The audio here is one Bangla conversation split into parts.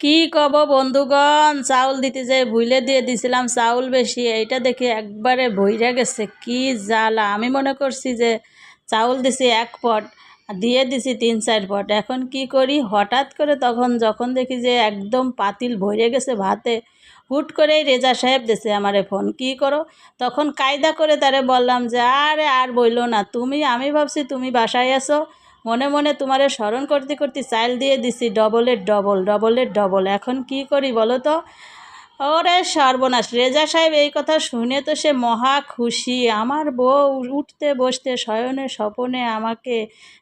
কি কব বন্ধুগণ? চাউল দিতে যাই ভুলে দিয়ে দিছিলাম চাউল বেশি, এইটা দেখে একবারে ভইরা গেছে, কি জ্বালা। আমি মনে করছি যে চাউল দিছি এক পট দিয়ে দিছি তিন চার পট। এখন কি করি? হঠাৎ করে তখন যখন দেখি যে একদম পাতিল ভরে গেছে ভাতে, হুট করেই রেজা সাহেব দিছে আমারে ফোন। কি করো? তখন কায়দা করে তারে বললাম যে, আরে, আর বইলো না। তুমি, আমি ভাবছি তুমি বাসায় আসো মনে মনে তোমারে স্মরণ করতে করতে চাইল দিয়ে দিছি ডবলের ডবল ডবলের ডবল এখন কি করি বলো তো? ওরে সর্বনাশ। রেজা সাহেব এই কথা শুনে তো সে মহা খুশি। আমার বউ উঠতে বসতে শয়নে স্বপনে আমাকে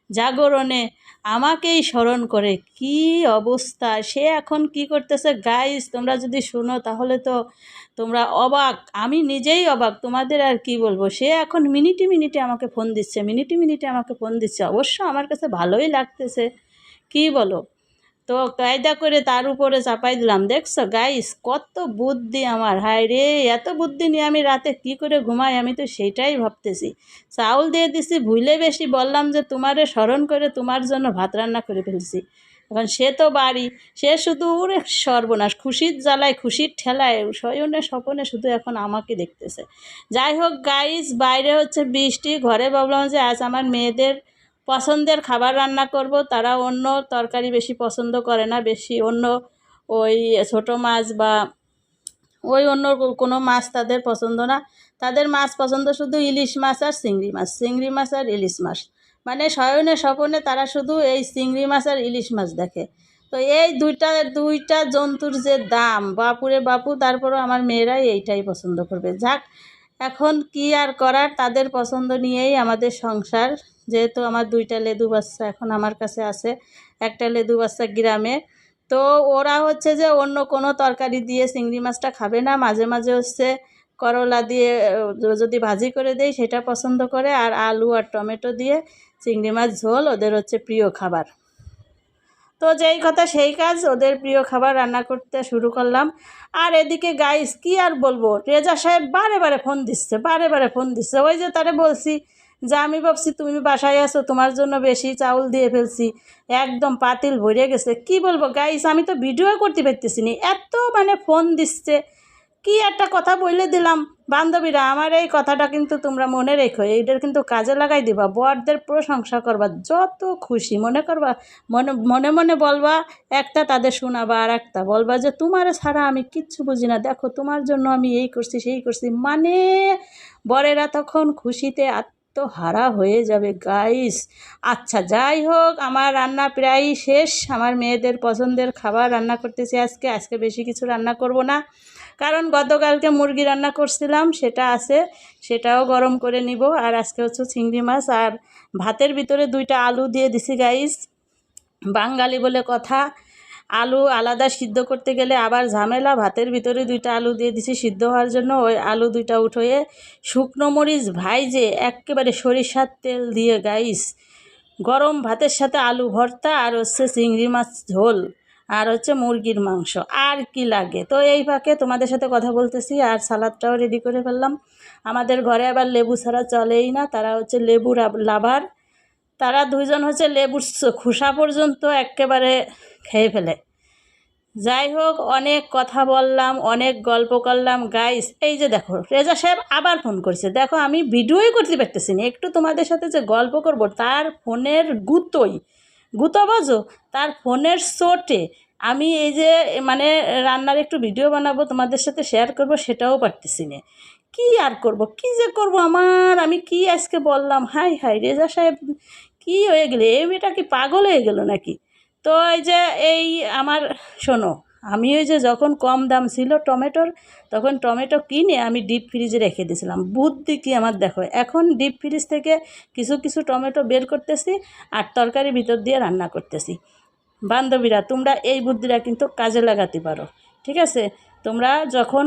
জাগরণে আমাকেই স্মরণ করে। কি অবস্থা? সে এখন কি করতেছে? গাইস তোমরা যদি শুনো তাহলে তো তোমরা অবাক। আমি নিজেই অবাক। তোমাদের আর কি বলব? সে এখন মিনিটে মিনিটে আমাকে ফোন দিচ্ছে, মিনিটে মিনিটে আমাকে ফোন দিচ্ছে। অবশ্য আমার কাছে ভালোই লাগতেছে। কি বলো? তো কায়দা করে তার উপরে চাপাই দিলাম। দেখছ গাইস কত বুদ্ধি আমার। হায় রে, এত বুদ্ধি নিয়ে আমি রাতে কি করে ঘুমাই? আমি তো সেটাই ভাবতেছি। চাউল দিয়ে দিছি, ভুলে বেশি বললাম যে তোমারে স্মরণ করে তোমার জন্য ভাত রান্না করে ফেলছি। এখন সে তো বাড়ি, সে শুধু ওরে সর্বনাশ, খুশির জ্বালায়, খুশির ঠেলায় শয়নে স্বপনে শুধু এখন আমাকে দেখতেছে। যাই হোক গাইস বাইরে হচ্ছে বৃষ্টি, ঘরে ভাবলাম যে আজ আমার মেয়েদের পছন্দের খাবার রান্না করব, তারা অন্য তরকারি বেশি পছন্দ করে না, বেশি অন্য ওই ছোটো মাছ বা ওই অন্য কোনো মাছ তাদের পছন্দ না। তাদের মাছ পছন্দ শুধু ইলিশ মাছ আর চিংড়ি মাছ চিংড়ি মাছ আর ইলিশ মাছ। মানে শয়নে স্বপনে তারা শুধু এই চিংড়ি মাছ আর ইলিশ মাছ দেখে। তো এই দুইটা দুইটা জন্তুর যে দাম, বাপুরে বাপু, তারপরও আমার মেয়েরাই এইটাই পছন্দ করবে। যাক, এখন কি আর করার, তাদের পছন্দ নিয়েই আমাদের সংসার যেহেতু আমার দুইটা লেদু বাচ্চা এখন আমার কাছে আছে, একটা লেদু বাচ্চা গ্রামে। তো ওরা হচ্ছে যে অন্য কোনো তরকারি দিয়ে চিংড়ি মাছটা খাবে না, মাঝে মাঝে হচ্ছে করলা দিয়ে যদি ভাজি করে দেই সেটা পছন্দ করে, আর আলু আর টমেটো দিয়ে চিংড়ি মাছ ঝোল ওদের হচ্ছে প্রিয় খাবার। তো যেই কথা সেই কাজ, ওদের প্রিয় খাবার রান্না করতে শুরু করলাম। আর এদিকে গাইস কি আর বলব? রেজা সাহেব বারে বারে ফোন দিচ্ছে, বারে বারে ফোন দিচ্ছে। ওই যে তারে বলছি যে আমি ভাবছি তুমি বাসায় আছো, তোমার জন্য বেশি চাউল দিয়ে ফেলছি। একদম পাতিল ভরে গেছে। কি বলব গাইস আমি তো ভিডিও করতে পারতেছি নি। এত মানে ফোন দিচ্ছে। কি একটা কথা বলে দিলাম। বান্ধবীরা, আমার এই কথাটা কিন্তু তোমরা মনে রেখো। এইটার কিন্তু কাজে লাগাই দিবা। বরদের প্রশংসা করবা। যত খুশি মনে করবা। মনে মনে মনে বলবা, একটা তাদের শোনাবা আর একটা বলবা যে, তোমার ছাড়া আমি কিচ্ছু বুঝি না। দেখো, তোমার জন্য আমি এই করছি, সেই করছি। মানে বরেরা তখন খুশিতে আত্মহারা হয়ে যাবে গাইস আচ্ছা যাই হোক, আমার রান্না প্রায় শেষ। আমার মেয়েদের পছন্দের খাবার রান্না করতেছি আজকে। আজকে বেশি কিছু রান্না করব না। কারণ গতকালকে মুরগি রান্না করছিলাম, সেটা আছে, সেটাও গরম করে নিব। আর আজকে হচ্ছে চিংড়ি মাছ আর ভাতের ভিতরে দুইটা আলু দিয়ে দিছি গাইস বাঙালি বলে কথা। আলু আলাদা সিদ্ধ করতে গেলে আবার ঝামেলা। ভাতের ভিতরে দুইটা আলু দিয়ে দিছি সিদ্ধ হওয়ার জন্য। ওই আলু দুইটা উঠোয়ে শুকনো মরিচ ভাইজে একেবারে সরিষার তেল দিয়ে গাইস। গরম ভাতের সাথে আলু ভর্তা আর হচ্ছে চিংড়ি মাছ ঝোল আর হচ্ছে মুরগির মাংস। আর কি লাগে? তো এই ফাঁকে তোমাদের সাথে কথা বলতেছি আর সালাদটাও রেডি করে ফেললাম। আমাদের ঘরে আবার লেবু ছাড়া চলেই না। তারা হচ্ছে লেবু লাভার। তারা দুইজন হচ্ছে লেবুর খোসা পর্যন্ত একেবারে খেয়ে ফেলে। যাই হোক, অনেক কথা বললাম, অনেক গল্প করলাম। গাইস এই যে দেখো, রেজা সাহেব আবার ফোন করছে। দেখো, আমি ভিডিওই করতে পারতেছি না। একটু তোমাদের সাথে যে গল্প করব, তার ফোনের গুতোই। গুতো বোঝো? তার ফোনের চোটে আমি এই যে মানে রান্নার একটু ভিডিও বানাবো, তোমাদের সাথে শেয়ার করব, সেটাও পারতেছি না। কি আর করব? কি যে করব আমার? আমি কি আজকে বললাম? হাই হাই, রেজা সাহেব, কি হয়ে গেলে? এই মেয়েটা কি পাগল হয়ে গেল নাকি? তো এই যে এই আমার, শোনো, আমি ওই যে যখন কম দাম ছিল টমেটোর, তখন টমেটো কিনে আমি ডিপ ফ্রিজে রেখে দিয়েছিলাম। বুদ্ধি কি আমার দেখো? এখন ডিপ ফ্রিজ থেকে কিছু কিছু টমেটো বের করতেছি আর তরকারি ভিতর দিয়ে রান্না করতেছি। বান্ধবীরা, তোমরা এই বুদ্ধিটা কিন্তু কাজে লাগাতে পারো। ঠিক আছে? তোমরা যখন